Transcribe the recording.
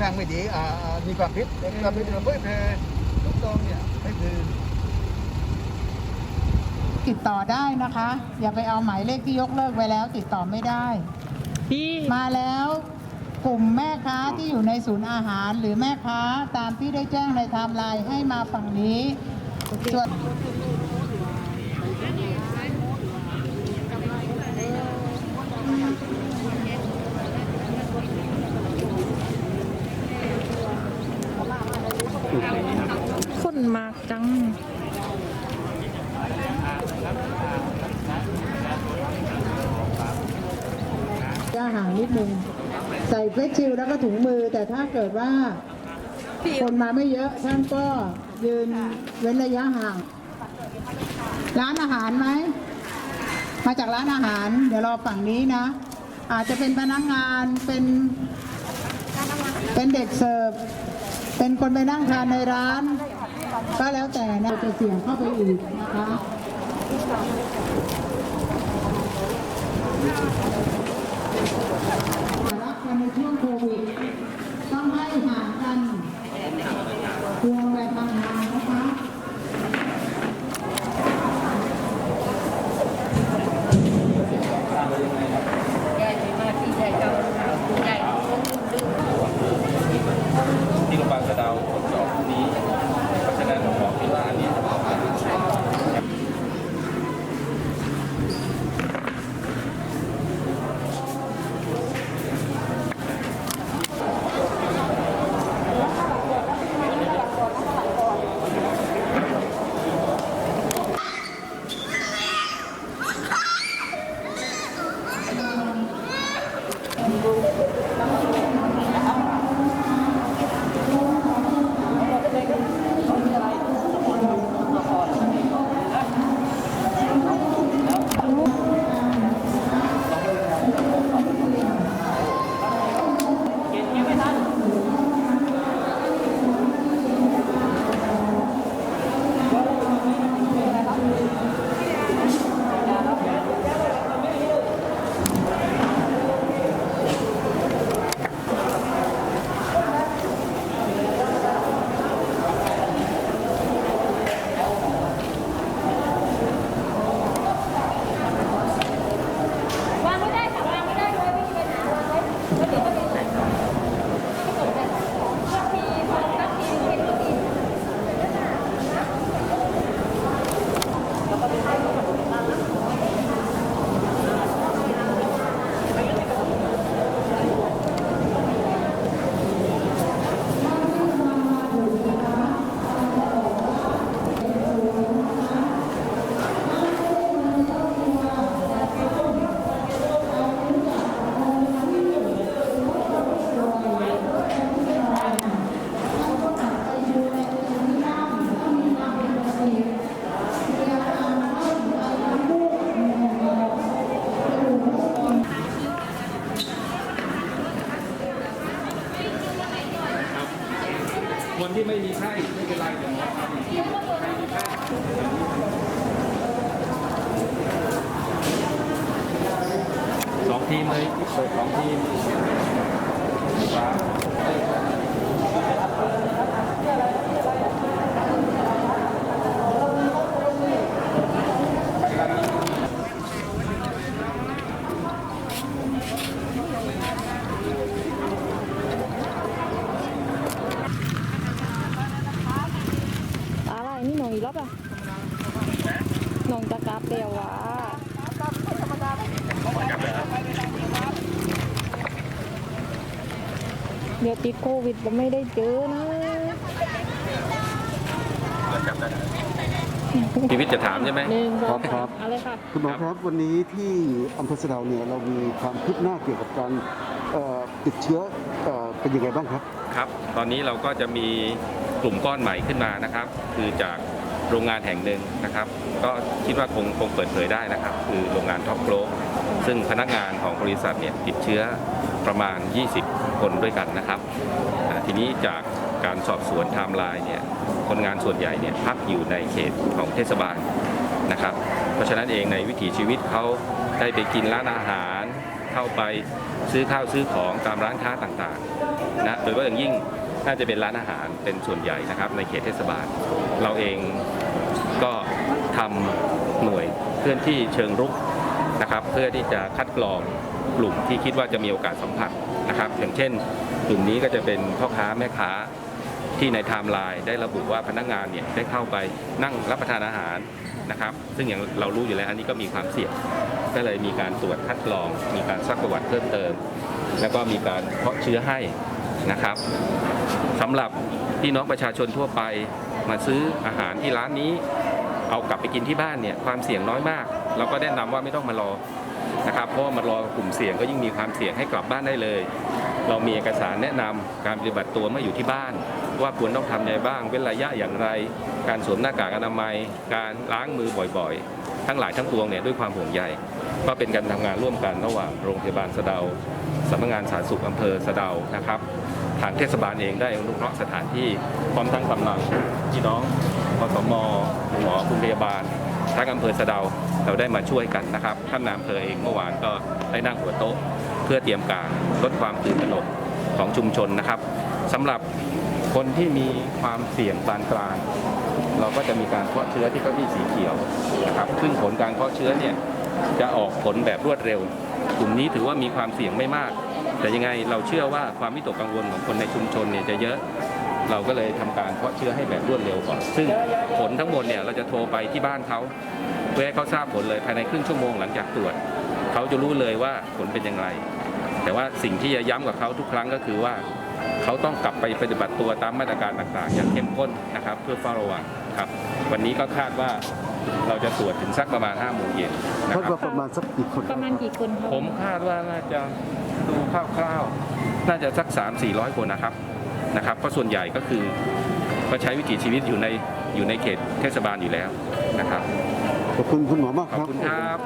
ทางไม่ดีอ่ามีความผิดแต่ความผิดเราเผยแพร่ถูกตองเนี่ยไม่คือ ติดต่อได้นะคะ อย่าไปเอาหมายเลขที่ยกเลิกไว้แล้ว ติดต่อไม่ได้ พี่มาแล้วกลุ่มแม่ค้าที่อยู่ในศูนย์อาหาร หรือแม่ค้าตามที่ได้แจ้งในไทม์ไลน์ให้มาฝั่งนี้ส่วนมาก จังย่าห่างนิดนึง ใส่เฟสชิลแล้วก็ถุงมือ แต่ถ้าเกิดว่า คนมาไม่เยอะท่านก็ยืนเว้นระยะห่าง ร้านอาหารไหม มาจากร้านอาหาร เดี๋ยวรอฝั่งนี้นะ อาจจะเป็นพนักงานเป็น เป็นเด็กเสิร์ฟ เป็นคนไปนั่งทานในร้าน ก็แล้วแต่นะจะเสี่ยงเข้าไปอีกนะคะ ทีมเปิดสองทีมอะไรนี่หนองอีกรอบอะหนองจะกลับเร็ววะ เดี๋ยวติดโควิดแล้วไม่ได้เจอนะชีวิตจะถามใช่ไหมหนึ่งสองครับสามอะไรค่ะ คุณหมอครับวันนี้ที่อำเภอสะเดาเนี่ยเรามีความคืบหน้าเกี่ยวกับการเอ่อติดเชื้อเอ่อเป็นยังไงบ้างครับ ครับ ตอนนี้เราก็จะมีกลุ่มก้อนใหม่ขึ้นมานะครับ คือจากโรงงานแห่งหนึ่งนะครับ ก็คิดว่าคงคงเปิดเผยได้นะครับ คือโรงงานท็อปโกลซึ่งพนักงานของบริษัทเนี่ยติดเชื้อ ประมาณ 20 คนด้วยกันนะครับ ทีนี้จากการสอบสวนไทม์ไลน์เนี่ยคนงานส่วนใหญ่เนี่ยพักอยู่ในเขตของเทศบาลนะครับ เพราะฉะนั้นเองในวิถีชีวิตเขาได้ไปกินร้านอาหารเข้าไปซื้อข้าวซื้อของตามร้านค้าต่างๆนะโดยเฉพาอย่างยิ่งน่าจะเป็นร้านอาหารเป็นส่วนใหญ่นะครับ ในเขตเทศบาล เราเองก็ทำหน่วยเคลื่อนที่เชิงรุกนะครับ เพื่อที่จะคัดกรอง กลุ่มที่คิดว่าจะมีโอกาสสัมผัสนะครับ อย่างเช่น กลุ่มนี้ก็จะเป็นพ่อค้าแม่ค้าที่ในไทม์ไลน์ได้ระบุว่าพนักงานเนี่ยได้เข้าไปนั่งรับประทานอาหารนะครับ ซึ่งอย่างเรารู้อยู่แล้วอันนี้ก็มีความเสี่ยงก็เลยมีการตรวจคัดกรอง มีการซักประวัติเพิ่มเติม แล้วก็มีการเพาะเชื้อให้นะครับสำหรับพี่น้องประชาชนทั่วไปมาซื้ออาหารที่ร้านนี้ เอากลับไปกินที่บ้านเนี่ยความเสี่ยงน้อยมาก เราก็แนะนำว่าไม่ต้องมารอ นะครับเพราะว่ามารอกลุ่มเสี่ยงก็ยิ่งมีความเสี่ยงให้กลับบ้านได้เลย เรามีเอกสารแนะนำการปฏิบัติตัวเมื่ออยู่ที่บ้าน ว่าควรต้องทำยังไงบ้าง เว้นระยะอย่างไร การสวมหน้ากากอนามัย การล้างมือบ่อยๆ ทั้งหลายทั้งปวงเนี่ยด้วยความห่วงใยก็เป็นการทำงานร่วมกันระหว่างโรงพยาบาลสะเดาสำนักงานสาธารณสุขอำเภอสะเดานะครับทางเทศบาลเองได้อนุเคราะห์สถานที่พร้อมทั้งกำลังพี่น้องอสมหมอคุณพยาบาล ทั้งอำเภอสะเดาเราได้มาช่วยกันนะครับท่านนายอำเภอเองเมื่อวานก็ได้นั่งหัวโต๊ะ เพื่อเตรียมการลดความตื่นตระหนกของชุมชนนะครับสำหรับคนที่มีความเสี่ยงปานกลางเราก็จะมีการเพาะเชื้อที่เก้าอี้สีเขียวนะครับซึ่งผลการเพาะเชื้อเนี่ยจะออกผลแบบรวดเร็ว กลุ่มนี้ถือว่ามีความเสี่ยงไม่มาก แต่ยังไงเราเชื่อว่าความวิตกกังวลของคนในชุมชนเนี่ยจะเยอะ เราก็เลยทำการเพาะเชื้อให้แบบรวดเร็วก่อน ซึ่งผลทั้งหมดเนี่ยเราจะโทรไปที่บ้านเขาเพื่อให้เขาทราบผลเลยภายในครึ่งชั่วโมงหลังจากตรวจเขาจะรู้เลยว่าผลเป็นอย่างไร แต่ว่าสิ่งที่จะย้ำกับเขาทุกครั้งก็คือว่าเขาต้องกลับไปปฏิบัติตัวตามมาตรการต่างๆ อย่างเข้มข้นนะครับเพื่อเฝ้าระวังครับ วันนี้ก็คาดว่าเราจะตรวจถึงสักประมาณ5โมงเย็นนะคาดครัว่าบประมาณสักกี่คนประมาณกี่คนคะผมคาดว่าน่าจะดูคร่าวๆ น่าจะสัก 3 4 0 0 คนนะครับ นะครับเพราะส่วนใหญ่ก็คือก็ใช้วิถีชีวิตอยู่ในอยู่ในเขตเทศบาลอยู่แล้วนะครับ ขอบคุณคุณหมอมากขอบครับ คุณครับ